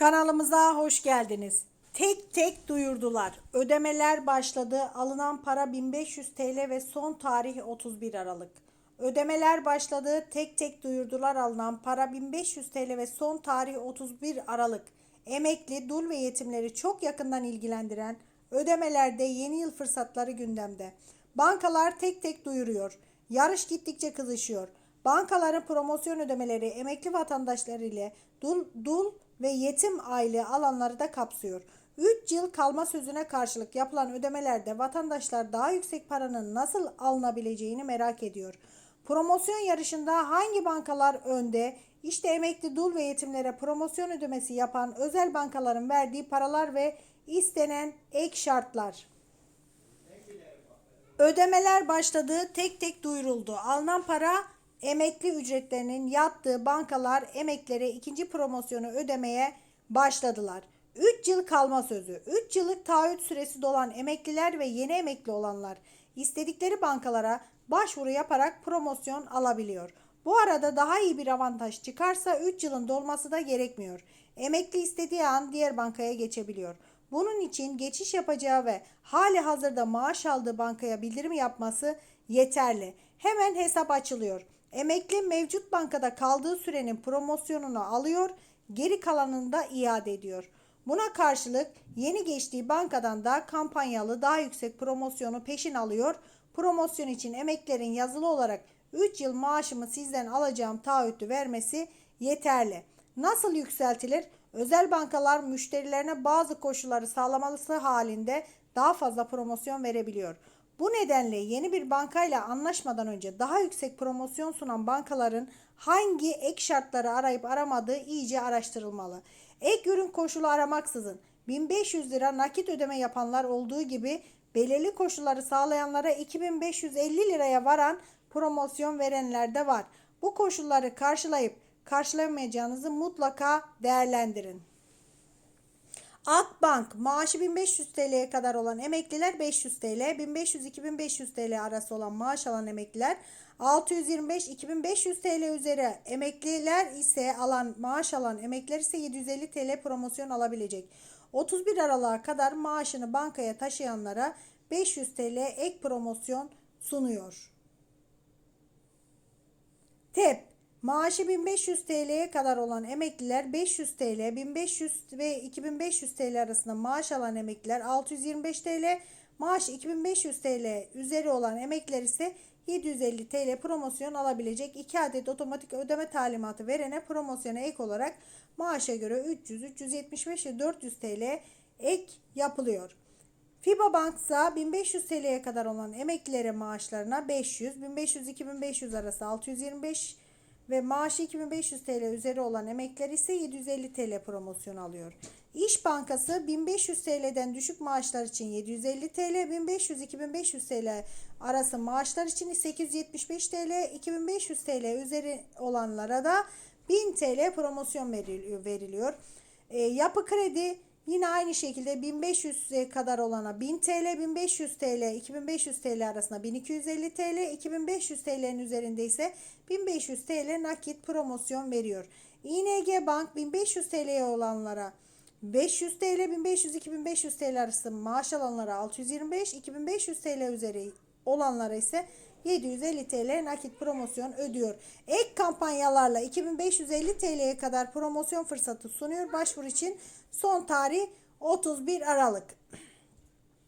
Kanalımıza hoş geldiniz. Tek tek duyurdular. Ödemeler başladı. Alınan para 1500 TL ve son tarih 31 Aralık. Ödemeler başladı. Tek tek duyurdular. Alınan para 1500 TL ve son tarih 31 Aralık. Emekli, dul ve yetimleri çok yakından ilgilendiren ödemelerde yeni yıl fırsatları gündemde. Bankalar tek tek duyuruyor. Yarış gittikçe kızışıyor. Bankaların promosyon ödemeleri emekli vatandaşlar ile dul, dul ve yetim aile alanları da kapsıyor. 3 yıl kalma sözüne karşılık yapılan ödemelerde vatandaşlar daha yüksek paranın nasıl alınabileceğini merak ediyor. Promosyon yarışında hangi bankalar önde? İşte emekli dul ve yetimlere promosyon ödemesi yapan özel bankaların verdiği paralar ve istenen ek şartlar. Ödemeler başladı, tek tek duyuruldu. Alınan para emekli ücretlerinin yattığı bankalar emeklere ikinci promosyonu ödemeye başladılar. 3 yıl kalma sözü. 3 yıllık taahhüt süresi dolan emekliler ve yeni emekli olanlar istedikleri bankalara başvuru yaparak promosyon alabiliyor. Bu arada daha iyi bir avantaj çıkarsa 3 yılın dolması da gerekmiyor. Emekli istediği an diğer bankaya geçebiliyor. Bunun için geçiş yapacağı ve hali hazırda maaş aldığı bankaya bildirim yapması yeterli. Hemen hesap açılıyor. Emekli mevcut bankada kaldığı sürenin promosyonunu alıyor, geri kalanını da iade ediyor. Buna karşılık yeni geçtiği bankadan da kampanyalı daha yüksek promosyonu peşin alıyor. Promosyon için emeklerin yazılı olarak 3 yıl maaşımı sizden alacağım taahhütü vermesi yeterli. Nasıl yükseltilir? Özel bankalar müşterilerine bazı koşulları sağlamalısı halinde daha fazla promosyon verebiliyor. Bu nedenle yeni bir bankayla anlaşmadan önce daha yüksek promosyon sunan bankaların hangi ek şartları arayıp aramadığı iyice araştırılmalı. Ek ürün koşulu aramaksızın 1500 lira nakit ödeme yapanlar olduğu gibi belirli koşulları sağlayanlara 2550 liraya varan promosyon verenler de var. Bu koşulları karşılayıp karşılayamayacağınızı mutlaka değerlendirin. Akbank maaşı 1500 TL'ye kadar olan emekliler 500 TL, 1500-2500 TL arası olan maaş alan emekliler 625-2500 TL üzeri emekliler ise alan maaş alan emekliler ise 750 TL promosyon alabilecek. 31 Aralık'a kadar maaşını bankaya taşıyanlara 500 TL ek promosyon sunuyor. TEP Maaşı 1500 TL'ye kadar olan emekliler 500 TL, 1500 ve 2500 TL arasında maaş alan emekliler 625 TL, maaş 2500 TL üzeri olan emekliler ise 750 TL promosyon alabilecek 2 adet otomatik ödeme talimatı verene promosyona ek olarak maaşa göre 300, 375 ve 400 TL ek yapılıyor. FIBA Bank ise 1500 TL'ye kadar olan emeklilere maaşlarına 500, 1500-2500 arası 625 ve maaşı 2500 TL üzeri olan emekliler ise 750 TL promosyon alıyor. İş Bankası 1500 TL'den düşük maaşlar için 750 TL, 1500-2500 TL arası maaşlar için 875 TL, 2500 TL üzeri olanlara da 1000 TL promosyon veriliyor. E, yapı kredi Yine aynı şekilde 1500'e kadar olana 1000 TL, 1500 TL, 2500 TL arasında 1250 TL, 2500 TL'nin üzerinde ise 1500 TL nakit promosyon veriyor. ING Bank 1500 TL'ye olanlara 500 TL, 1500-2500 TL arası maaş alanlara 625, 2500 TL üzeri olanlara ise 750 TL nakit promosyon ödüyor. Ek kampanyalarla 2550 TL'ye kadar promosyon fırsatı sunuyor. Başvuru için son tarih 31 Aralık.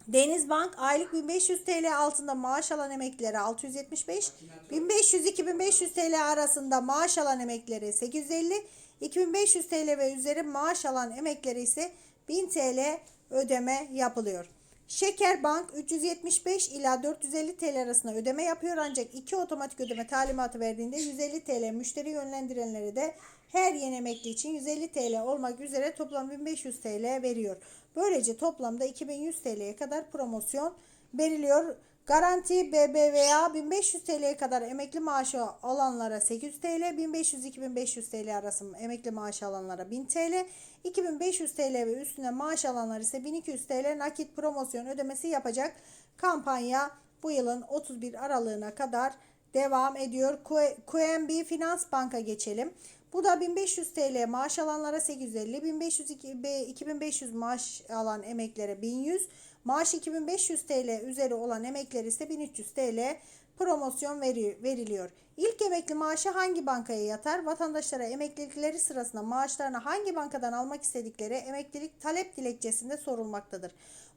Denizbank aylık 1500 TL altında maaş alan emeklilere 675, 1500-2500 TL arasında maaş alan emeklilere 850, 2500 TL ve üzeri maaş alan emeklilere ise 1000 TL ödeme yapılıyor. Şeker Bank 375 ila 450 TL arasında ödeme yapıyor ancak iki otomatik ödeme talimatı verdiğinde 150 TL müşteri yönlendirenlere de her yeni emekli için 150 TL olmak üzere toplam 1500 TL veriyor. Böylece toplamda 2100 TL'ye kadar promosyon veriliyor. Garanti BBVA 1500 TL'ye kadar emekli maaşı alanlara 800 TL, 1500-2500 TL arası emekli maaşı alanlara 1000 TL, 2500 TL ve üstüne maaş alanlar ise 1200 TL nakit promosyon ödemesi yapacak. Kampanya bu yılın 31 aralığına kadar devam ediyor. QNB Finans Bank'a geçelim. Bu da 1500 TL maaş alanlara 850, 1500 ve 2500 maaş alan emeklere 1100, maaş 2500 TL üzeri olan emekler ise 1300 TL promosyon veri- veriliyor. İlk emekli maaşı hangi bankaya yatar? Vatandaşlara emeklilikleri sırasında maaşlarını hangi bankadan almak istedikleri emeklilik talep dilekçesinde sorulmaktadır.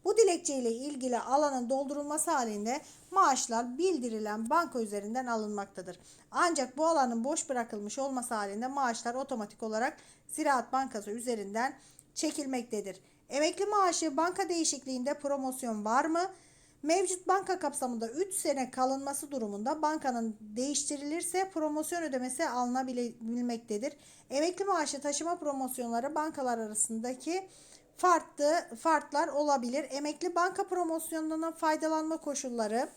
Bu dilekçe ile ilgili alanın doldurulması halinde maaşlar bildirilen banka üzerinden alınmaktadır. Ancak bu alanın boş bırakılmış olması halinde maaşlar otomatik olarak Ziraat Bankası üzerinden çekilmektedir. Emekli maaşı banka değişikliğinde promosyon var mı? Mevcut banka kapsamında 3 sene kalınması durumunda bankanın değiştirilirse promosyon ödemesi alınabilmektedir. Emekli maaşı taşıma promosyonları bankalar arasındaki farklı farklar olabilir. Emekli banka promosyonundan faydalanma koşulları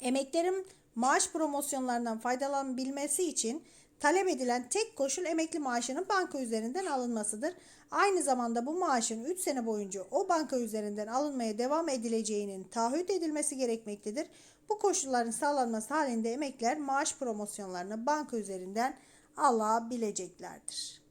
Emeklerin maaş promosyonlarından faydalanabilmesi için talep edilen tek koşul emekli maaşının banka üzerinden alınmasıdır. Aynı zamanda bu maaşın 3 sene boyunca o banka üzerinden alınmaya devam edileceğinin taahhüt edilmesi gerekmektedir. Bu koşulların sağlanması halinde emekliler maaş promosyonlarını banka üzerinden alabileceklerdir.